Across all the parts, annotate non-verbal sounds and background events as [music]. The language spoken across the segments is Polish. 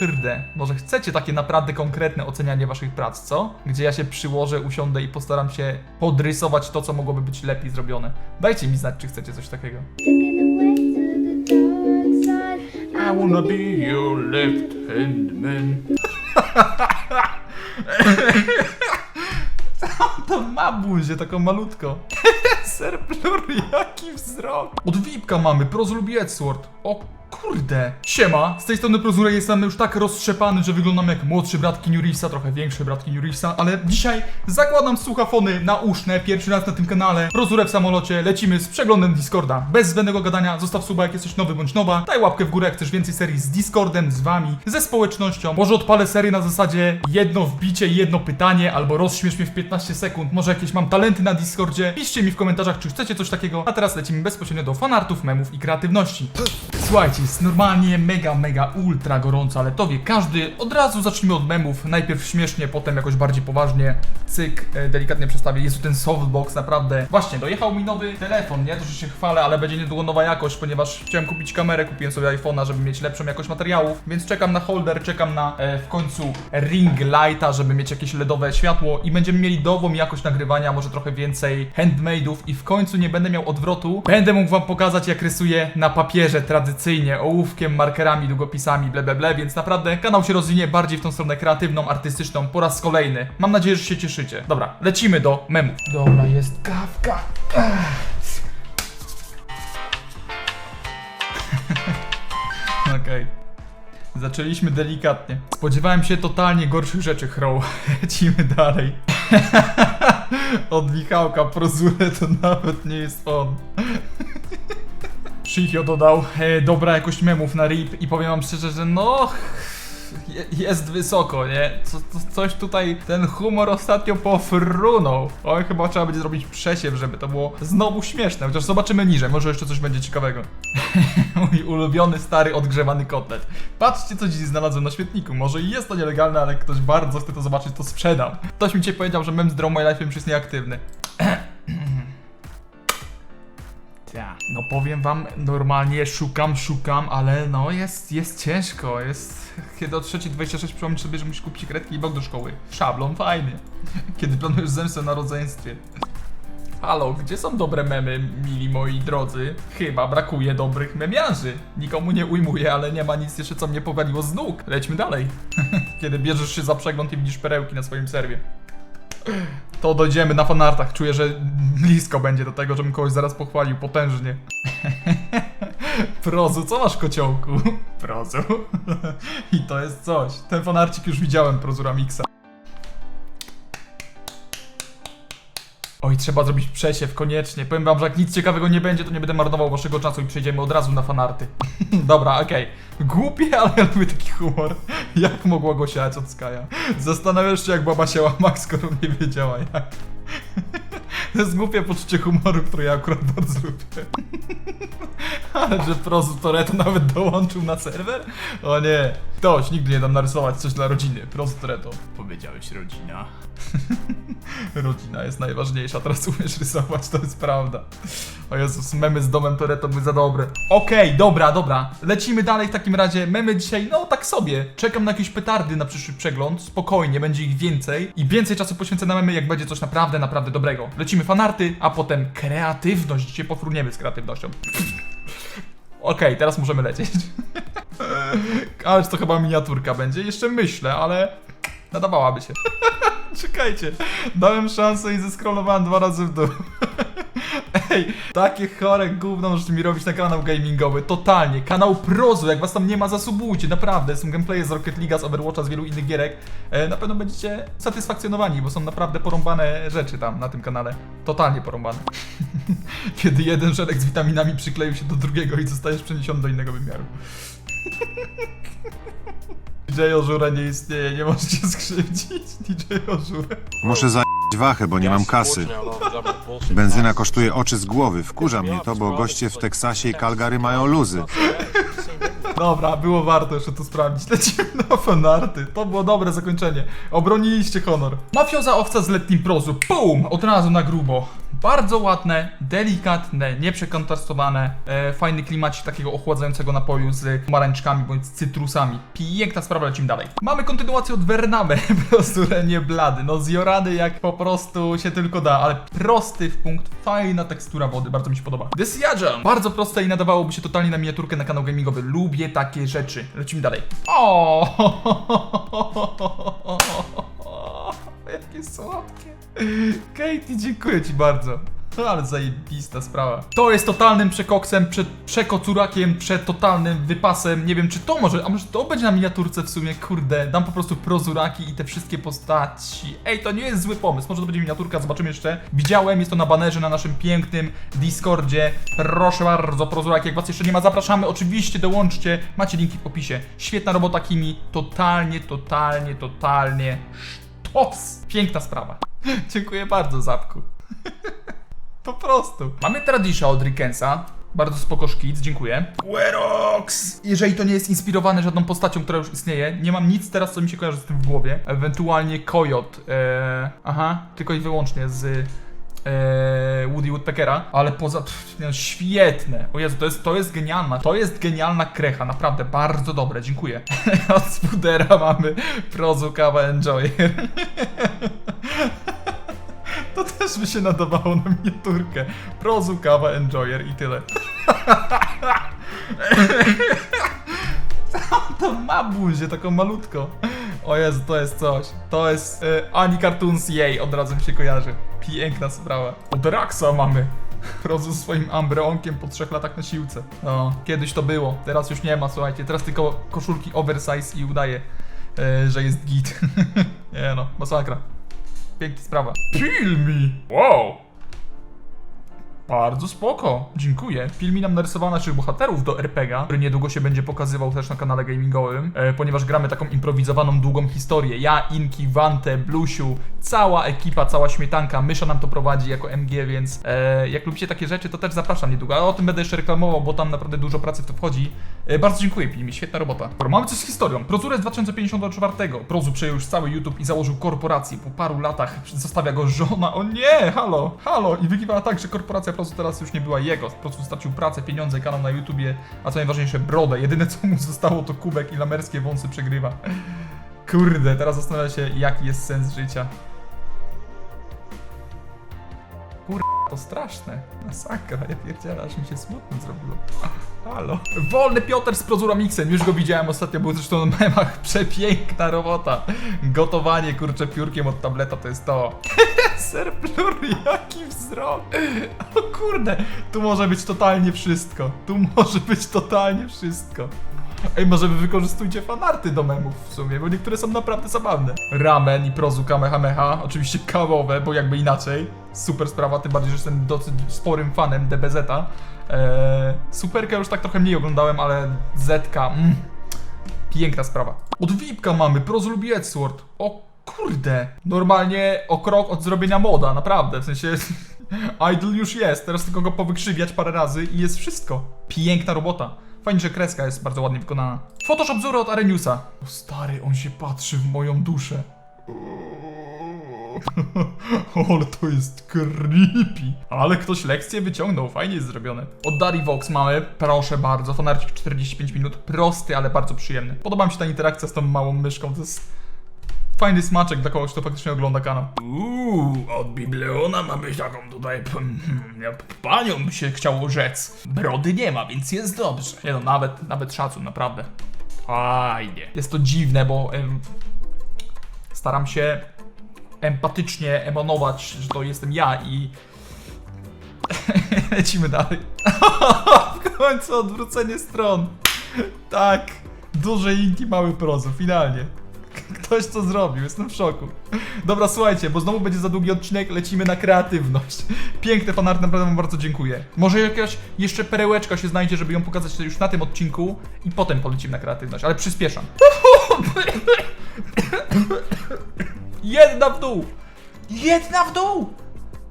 Kurde, może chcecie takie naprawdę konkretne ocenianie waszych prac, co? Gdzie ja się przyłożę, usiądę i postaram się podrysować to, co mogłoby być lepiej zrobione. Dajcie mi znać, czy chcecie coś takiego. I wanna be your left hand man. [laughs] To ma buzię, taką malutko. Serplur, jaki wzrok. Od mamy, Prozul Sword. O kurde. Siema, z tej strony Prozura jestem już tak roztrzepany, że wyglądam jak młodszy brat Keanu trochę większy brat Keanu ale dzisiaj zakładam słuchafony nauszne, pierwszy raz na tym kanale. Prozurę w samolocie, lecimy z przeglądem Discorda. Bez zbędnego gadania, zostaw suba jak jesteś nowy bądź nowa, daj łapkę w górę jak chcesz więcej serii z Discordem, z wami, ze społecznością. Może odpalę serię na zasadzie jedno wbicie jedno pytanie, albo rozśmiesz mnie w 15 sekund, może jakieś mam talenty na Discordzie. Piszcie mi w komentarzach, czy chcecie coś takiego. A teraz lecimy bezpośrednio do fanartów, memów i kreatywności. Słuchajcie, jest normalnie mega, mega ultra gorąco, ale to wie każdy. Od razu zacznijmy od memów. Najpierw śmiesznie, potem jakoś bardziej poważnie. Cyk, e, delikatnie przedstawię. Jest tu ten softbox, naprawdę. Właśnie, dojechał mi nowy telefon, nie? To, że się chwalę, ale będzie niedługo nowa jakość, ponieważ chciałem kupić kamerę, kupiłem sobie iPhone'a, żeby mieć lepszą jakość materiałów, więc czekam na holder, czekam na e, w końcu ring lighta, żeby mieć jakieś LEDowe światło i będziemy mieli nową jakość nagrywania, może trochę więcej handmade'ów i w końcu nie będę miał odwrotu. Będę mógł wam pokazać, jak rysuję na papierze tradycyjnie, ołówkiem, markerami, długopisami, ble, ble, ble, więc naprawdę kanał się rozwinie bardziej w tą stronę kreatywną, artystyczną po raz kolejny. Mam nadzieję, że się cieszycie. Dobra, lecimy do memów. Dobra, jest kawka. [laughs] Okej. Zaczęliśmy delikatnie. Spodziewałem się totalnie gorszych rzeczy, Crow. [laughs] Lecimy dalej. [laughs] [laughs] Od Michałka prozurę to nawet nie jest on. Shihio dodał e, dobra jakość memów na RIP i powiem wam szczerze, że no... je- Jest wysoko, nie? Co, co, coś tutaj, ten humor ostatnio pofrunął. Oj, chyba trzeba będzie zrobić przesiew, żeby to było znowu śmieszne. Chociaż zobaczymy niżej, może jeszcze coś będzie ciekawego. [laughs] Mój ulubiony, stary, odgrzewany kotlet. Patrzcie, co dziś znalazłem na świetniku. Może i jest to nielegalne, ale ktoś bardzo chce to zobaczyć, to sprzedam. Ktoś mi dzisiaj powiedział, że mem z Draw My Life już jest nieaktywny. Powiem wam, normalnie szukam, szukam, ale no jest, jest ciężko, jest... Kiedy o 3.26 przypomnisz sobie, że musisz kupić kredki i bok do szkoły. Szablon, fajnie. [laughs] Kiedy planujesz zemstę na rodzeństwie. Halo, gdzie są dobre memy, mili moi drodzy? Chyba brakuje dobrych memiarzy. Nikomu nie ujmuję, ale nie ma nic jeszcze, co mnie powaliło z nóg. Lećmy dalej. [laughs] Kiedy bierzesz się za przegląd i widzisz perełki na swoim serwie. To dojdziemy na fanartach. Czuję, że blisko będzie do tego, żebym kogoś zaraz pochwalił potężnie. [laughs] Prozu, co masz kociołku? Prozu. [laughs] I to jest coś. Ten fanarcik już widziałem, Prozura Mixa. Oj, trzeba zrobić przesiew, koniecznie. Powiem wam, że jak nic ciekawego nie będzie, to nie będę marnował waszego czasu i przejdziemy od razu na fanarty. [laughs] Dobra, okej. Głupie, [laughs] ale ja lubię taki humor. Jak mogła go siać od Skaja? Zastanawiasz się, jak baba siała Max, skoro nie wiedziała jak. [laughs] To jest głupie poczucie humoru, które ja akurat bardzo lubię. Ale że Prozu Toretto nawet dołączył na serwer? O nie. Ktoś, nigdy nie dam narysować coś dla rodziny. Prozu Toretto. Powiedziałeś rodzina. [laughs] Rodzina jest najważniejsza, teraz umiesz rysować, to jest prawda. O Jezus, memy z domem Toretto były za dobre. Okej, dobra, dobra. Lecimy dalej w takim razie. Memy dzisiaj, no tak sobie. Czekam na jakieś petardy na przyszły przegląd. Spokojnie, będzie ich więcej. I więcej czasu poświęcę na memy, jak będzie coś naprawdę, naprawdę dobrego. Lecimy fanarty, a potem kreatywność. Dzisiaj pofruniemy z kreatywnością. Okej, teraz możemy lecieć. [laughs] Ależ to chyba miniaturka będzie. Jeszcze myślę, ale nadawałaby się. [laughs] Czekajcie, dałem szansę i zeskrolowałem dwa razy w dół. [laughs] Ej, takie chore gówno możecie mi robić na kanał gamingowy, totalnie. Kanał Prozu, jak was tam nie ma, zasubujcie, naprawdę. Są gameplaye z Rocket League, z Overwatcha, z wielu innych gierek. E, na pewno będziecie satysfakcjonowani, bo są naprawdę porąbane rzeczy tam na tym kanale. Totalnie porąbane. [laughs] Kiedy jeden żelek z witaminami przykleił się do drugiego i zostajesz przeniesiony do innego wymiaru. [laughs] DJ Ożura nie istnieje, nie możecie skrzywdzić DJ Ożurę. Muszę zająć wachę, bo nie mam kasy. Benzyna kosztuje oczy z głowy. Wkurza mnie to, bo goście w Teksasie i Calgary mają luzy. [laughs] Dobra, było warto jeszcze to sprawdzić. Lecimy na fanarty. To było dobre zakończenie. Obroniliście honor. Mafioza owca z letnim prozu. Pum! Od razu na grubo. Bardzo ładne, delikatne, nieprzekontrastowane, e, fajny klimacik takiego ochładzającego napoju z pomarańczkami bądź z cytrusami. Piękna sprawa, lecimy dalej. Mamy kontynuację od Vername, [laughs] prosturę nie blady, no zjorany jak po prostu się tylko da, ale prosty w punkt, fajna tekstura wody, bardzo mi się podoba. Desiadżam, bardzo proste i nadawałoby się totalnie na miniaturkę na kanał gamingowy, lubię takie rzeczy. Lecimy dalej. O, [laughs] jakie słodkie. Katie, dziękuję ci bardzo. Ale zajebista sprawa. To jest totalnym przekoksem, przed przekocurakiem, przed totalnym wypasem. Nie wiem, czy to może, a może to będzie na miniaturce w sumie, kurde. Dam po prostu prozuraki i te wszystkie postaci. Ej, to nie jest zły pomysł. Może to będzie miniaturka, zobaczymy jeszcze. Widziałem, jest to na banerze na naszym pięknym Discordzie. Proszę bardzo, prozuraki, jak was jeszcze nie ma, zapraszamy. Oczywiście dołączcie, macie linki w opisie. Świetna robota Kimi. Totalnie, totalnie, totalnie sztos. Piękna sprawa. [laughs] Dziękuję bardzo, Zapku. [laughs] Po prostu. Mamy Tradisha od Rickensa. Bardzo spoko szkic, dziękuję. Querox! Jeżeli to nie jest inspirowane żadną postacią, która już istnieje, nie mam nic teraz, co mi się kojarzy z tym w głowie. Ewentualnie Coyot. Eee, aha, tylko i wyłącznie z eee, Woody Woodpeckera, ale poza pff, no, świetne. O Jezu, to jest, to jest genialna, to jest genialna krecha, naprawdę bardzo dobre, dziękuję. [laughs] Od Spudera mamy Prozu Kawa Enjoyer. [laughs] To też by się nadawało na miniaturkę. Prozu, kawa, enjoyer i tyle. [laughs] to ma buzię, taką malutką. O Jezu, to jest coś. To jest y, Ani Cartoons jej, od razu mi się kojarzy. Piękna sprawa. Od Raxa mamy. [laughs] Prozu z swoim ambreonkiem po trzech latach na siłce. No, kiedyś to było, teraz już nie ma, słuchajcie. Teraz tylko koszulki oversize i udaje, y, że jest git. [laughs] nie no, masakra. Piękna sprawa. Kill me! Wow! Bardzo spoko, dziękuję. Film nam narysował naszych bohaterów do RPGa, który niedługo się będzie pokazywał też na kanale gamingowym, e, ponieważ gramy taką improwizowaną, długą historię. Ja, Inki, Wante, Blusiu, cała ekipa, cała śmietanka, Mysza nam to prowadzi jako MG, więc e, jak lubicie takie rzeczy, to też zapraszam niedługo, ale o tym będę jeszcze reklamował, bo tam naprawdę dużo pracy w to wchodzi. E, bardzo dziękuję Filmie, świetna robota. Mamy coś z historią. Prozurę z 2054. Prozu przejął już cały YouTube i założył korporację. Po paru latach zostawia go żona. O nie, halo, halo. I wygląda tak, że korporacja Prozu teraz już nie była jego. Po prostu stracił pracę, pieniądze, kanał na YouTubie, a co najważniejsze, brodę. Jedyne co mu zostało to kubek i lamerskie wąsy przegrywa. Kurde, teraz zastanawia się, jaki jest sens życia. Kurde, to straszne. Masakra, ja pierdzielę, aż mi się smutno zrobiło. Halo. Wolny Piotr z Prozura Mixem, już go widziałem ostatnio, był zresztą na memach. Przepiękna robota. Gotowanie kurcze piórkiem od tableta to jest to. Ser Plury, jaki wzrok. O kurde, tu może być totalnie wszystko. Tu może być totalnie wszystko. Ej, może wy wykorzystujcie fanarty do memów w sumie, bo niektóre są naprawdę zabawne. Ramen i prozu kamehameha, oczywiście kawowe, bo jakby inaczej. Super sprawa, tym bardziej, że jestem dosyć sporym fanem DBZ-a. Eee, Superkę już tak trochę mniej oglądałem, ale Zetka, mm, piękna sprawa. Od Vipka mamy, prozu lubi Edsword. O kurde, normalnie o krok od zrobienia moda, naprawdę, w sensie... [laughs] Idol już jest, teraz tylko go powykrzywiać parę razy i jest wszystko. Piękna robota. Fajnie, że kreska jest bardzo ładnie wykonana. Photoshop wzory od Areniusa. O stary, on się patrzy w moją duszę. [laughs] Ale to jest creepy. Ale ktoś lekcję wyciągnął, fajnie jest zrobione. Od Dari Vox mamy, proszę bardzo, fanarcik 45 minut, prosty, ale bardzo przyjemny. Podoba mi się ta interakcja z tą małą myszką, to jest fajny smaczek dla kogoś, kto faktycznie ogląda kanał. Uuu, od Bibliona mamy taką tutaj, hmm, ja panią by się chciało rzec. Brody nie ma, więc jest dobrze. Nie no, nawet, nawet szacun, naprawdę. Fajnie. Jest to dziwne, bo em, staram się empatycznie emanować, że to jestem ja i... [laughs] Lecimy dalej. [laughs] w końcu odwrócenie stron. Tak. Duże inki, mały prozu, finalnie. Ktoś to zrobił, jestem w szoku. Dobra, słuchajcie, bo znowu będzie za długi odcinek, lecimy na kreatywność. Piękne fanarty, naprawdę wam bardzo dziękuję. Może jakaś jeszcze perełeczka się znajdzie, żeby ją pokazać już na tym odcinku i potem polecimy na kreatywność, ale przyspieszam. Jedna w dół! Jedna w dół!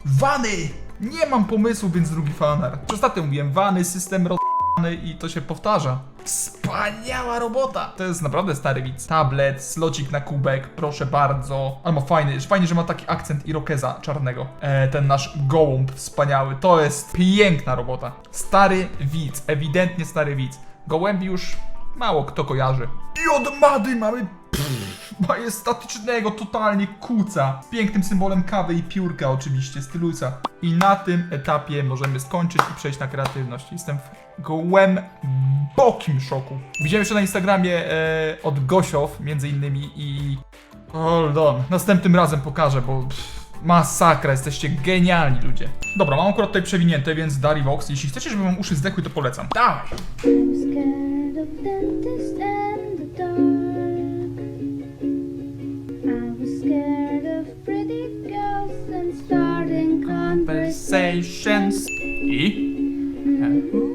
Wany! Nie mam pomysłu, więc drugi fanar. Ostatnio mówiłem, wany, system roz... powtarzany i to się powtarza. Wspaniała robota! To jest naprawdę stary widz. Tablet, slocik na kubek, proszę bardzo. Ale ma fajny, fajnie, że ma taki akcent irokeza czarnego. E, ten nasz gołąb wspaniały. To jest piękna robota. Stary widz, ewidentnie stary widz. Gołębi już mało kto kojarzy. I od Mady mamy majestatycznego totalnie kuca. Z pięknym symbolem kawy i piórka oczywiście, stylusa. I na tym etapie możemy skończyć i przejść na kreatywność. Jestem w głębokim szoku. Widziałem jeszcze na Instagramie e, od Gosiow między innymi i... Hold on. Następnym razem pokażę, bo... Pff, Masakra, jesteście genialni ludzie. Dobra, mam akurat tutaj przewinięte, więc Darivox, jeśli chcecie, żeby wam uszy zdechły, to polecam. Dawaj! Scared of pretty girls and starting conversations. Conversations. I?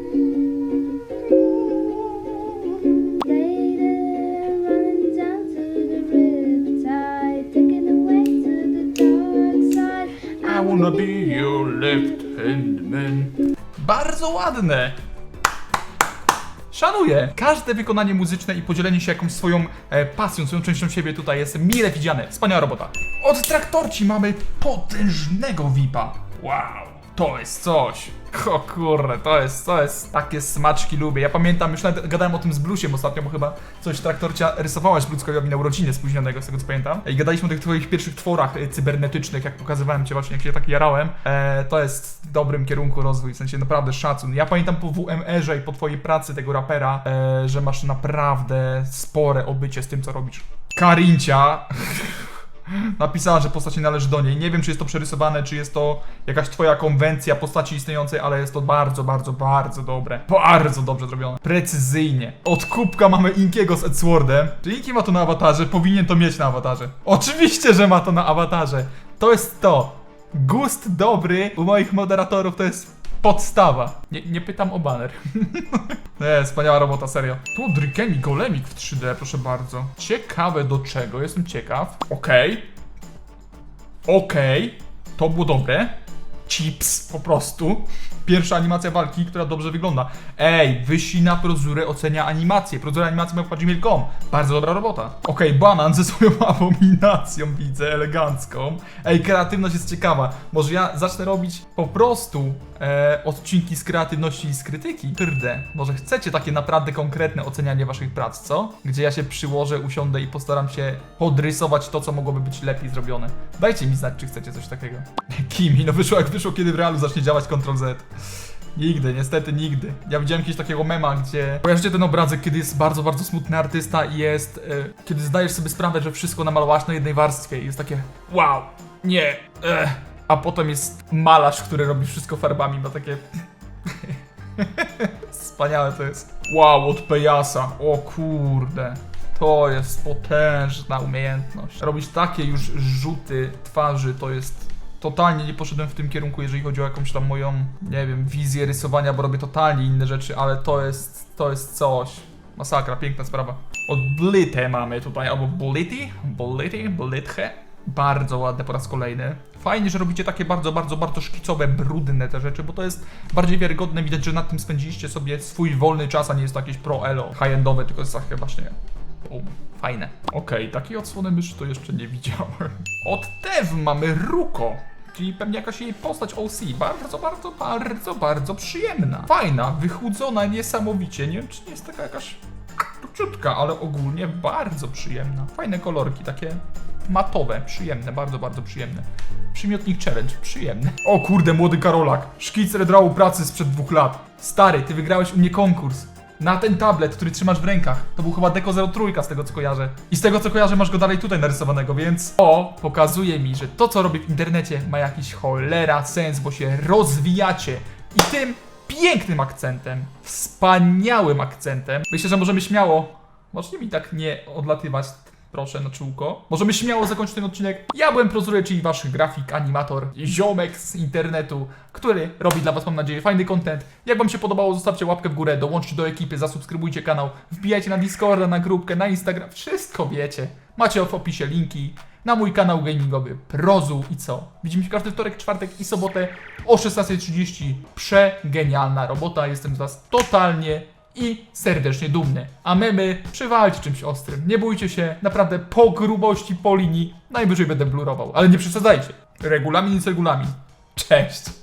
Later, running down to the riptide, taken away to the dark side. I wanna be your left hand man. Bardzo ładne! Szanuję! Każde wykonanie muzyczne i podzielenie się jakąś swoją e, pasją, swoją częścią siebie tutaj jest mile widziane. Wspaniała robota. Od traktorci mamy potężnego VIPa. Wow, to jest coś. O kurde, to jest, to jest, takie smaczki lubię. Ja pamiętam, już nawet gadałem o tym z Blusiem ostatnio, bo chyba coś traktorcia rysowałaś Bluckowi na urodziny spóźnionego, z tego co pamiętam. I gadaliśmy o tych twoich pierwszych tworach y, cybernetycznych, jak pokazywałem cię właśnie, jak się tak jarałem. E, to jest w dobrym kierunku rozwój, w sensie naprawdę szacun. Ja pamiętam po WMR-ze i po twojej pracy tego rapera, e, że masz naprawdę spore obycie z tym, co robisz. Karincia [laughs] napisała, że postać nie należy do niej. Nie wiem, czy jest to przerysowane, czy jest to jakaś twoja konwencja postaci istniejącej, ale jest to bardzo, bardzo, bardzo dobre. Bardzo dobrze zrobione. Precyzyjnie. Od kubka mamy Inkiego z Edswordem. Czy Inki ma to na awatarze? Powinien to mieć na awatarze. Oczywiście, że ma to na awatarze. To jest to. Gust dobry u moich moderatorów to jest podstawa. Nie, nie pytam o banner. [laughs] Nie, wspaniała robota, serio. Tu Drikemi Golemik w 3D, proszę bardzo. Ciekawe do czego, jestem ciekaw. Okej. Okej. To było dobre. Chips, po prostu. Pierwsza animacja walki, która dobrze wygląda. Ej, Wysina Prozurę ocenia animację. Prozurę animację miał Gmail.com. Bardzo dobra robota. Okej, Banan ze swoją [laughs] abominacją widzę, elegancką. Ej, kreatywność jest ciekawa. Może ja zacznę robić po prostu e, odcinki z kreatywności i z krytyki? Kurde, może chcecie takie naprawdę konkretne ocenianie waszych prac, co? Gdzie ja się przyłożę, usiądę i postaram się podrysować to, co mogłoby być lepiej zrobione. Dajcie mi znać, czy chcecie coś takiego. [laughs] Kimi, no wyszło jak wyszło, kiedy w realu zacznie działać Ctrl-Z. Nigdy, niestety nigdy. Ja widziałem kiedyś takiego mema, gdzie... Kojarzycie ten obrazek, kiedy jest bardzo, bardzo smutny artysta i jest... E, kiedy zdajesz sobie sprawę, że wszystko namalowałaś na jednej warstwie i jest takie... Wow, nie, eh. A potem jest malarz, który robi wszystko farbami, ma takie... [laughs] Wspaniałe to jest. Wow, od Pejasa. O kurde. To jest potężna umiejętność. Robisz takie już rzuty twarzy, to jest... Totalnie nie poszedłem w tym kierunku, jeżeli chodzi o jakąś tam moją, nie wiem, wizję rysowania, bo robię totalnie inne rzeczy, ale to jest, to jest coś. Masakra, piękna sprawa. Od mamy tutaj, albo Blity, Blity, Blithe. Bardzo ładne po raz kolejny. Fajnie, że robicie takie bardzo, bardzo, bardzo szkicowe, brudne te rzeczy, bo to jest bardziej wiarygodne. Widać, że nad tym spędziliście sobie swój wolny czas, a nie jest to jakieś pro-elo high-endowe, tylko jest takie właśnie Bum. Fajne. Okej, takiej odsłony myszy to jeszcze nie widziałem. Od Tev mamy Ruko. Czyli pewnie jakaś jej postać OC. Bardzo, bardzo, bardzo, bardzo przyjemna. Fajna, wychudzona niesamowicie. Nie wiem, czy nie jest taka jakaś króciutka, ale ogólnie bardzo przyjemna. Fajne kolorki, takie matowe, przyjemne, bardzo, bardzo przyjemne. Przymiotnik challenge, przyjemny. O kurde, młody Karolak. Szkic redrału pracy sprzed dwóch lat. Stary, ty wygrałeś u mnie konkurs. Na ten tablet, który trzymasz w rękach. To był chyba Deco 03 z tego co kojarzę. I z tego co kojarzę masz go dalej tutaj narysowanego, więc to pokazuje mi, że to co robię w internecie ma jakiś cholera sens, bo się rozwijacie. I tym pięknym akcentem, wspaniałym akcentem, myślę, że możemy śmiało, możecie mi tak nie odlatywać Proszę na czółko. Możemy śmiało zakończyć ten odcinek. Ja byłem Prozure, czyli wasz grafik, animator, ziomek z internetu, który robi dla was, mam nadzieję, fajny content. Jak wam się podobało, zostawcie łapkę w górę, dołączcie do ekipy, zasubskrybujcie kanał, wbijajcie na Discorda, na grupkę, na Instagram, wszystko wiecie. Macie w opisie linki na mój kanał gamingowy Prozu i co? Widzimy się każdy wtorek, czwartek i sobotę o 16.30. Przegenialna robota, jestem z was totalnie i serdecznie dumny. A memy, przywalcie czymś ostrym. Nie bójcie się, naprawdę po grubości po linii najwyżej będę blurował, ale nie przesadzajcie. Regulamin jest regulamin. Cześć!